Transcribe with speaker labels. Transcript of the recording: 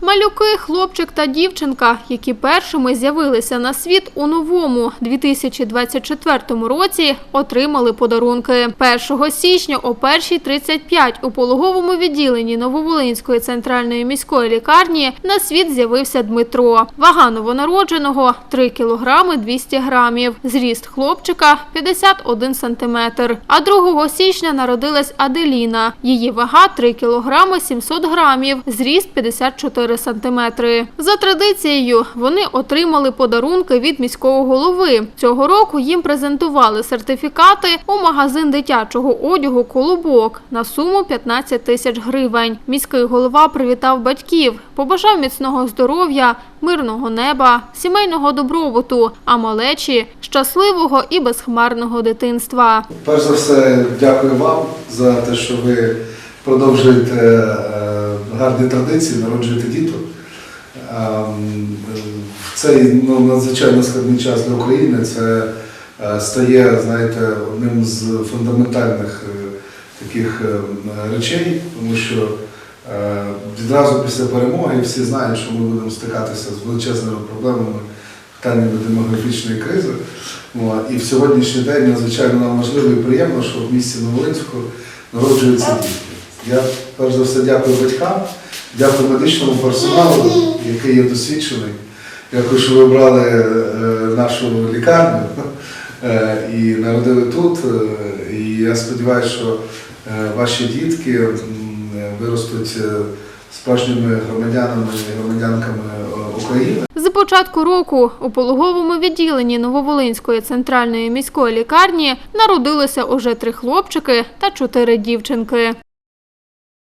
Speaker 1: Малюки, хлопчик та дівчинка, які першими з'явилися на світ у новому 2024 році, отримали подарунки. 1 січня о 1.35 у пологовому відділенні Нововолинської центральної міської лікарні на світ з'явився Дмитро. Вага новонародженого 3 кілограми 200 грамів. Зріст хлопчика 51 сантиметр. А 2 січня народилась Аделіна. Її вага 3 кілограми 700 грамів. Зріст 54 сантиметри. За традицією вони отримали подарунки від міського голови. Цього року їм презентували сертифікати у магазин дитячого одягу «Колобок» на суму 15 тисяч гривень. Міський голова привітав батьків, побажав міцного здоров'я, мирного неба, сімейного добробуту, а малечі щасливого і безхмарного дитинства.
Speaker 2: Перш за все, дякую вам за те, що ви продовжуєте е, гарні традиції, народжуєте діток. Ем, е, В цей ну, надзвичайно складний час для України це е, стає, знаєте, одним з фундаментальних е, таких речей, тому що відразу після перемоги всі знають, що ми будемо стикатися з величезними проблемами питаннями демографічної кризи. І в сьогоднішній день надзвичайно нам важливо і приємно, що в місті Новолинську народжуються дітки. Я перш за все дякую батькам, дякую медичному персоналу, який є досвідчений. Дякую, що ви брали е, нашу лікарню е, і народили тут. Е, І я сподіваюся, що ваші дітки виростуть справжніми громадянами і громадянками України.
Speaker 1: З початку року у пологовому відділенні Нововолинської центральної міської лікарні народилося уже три хлопчики та чотири дівчинки.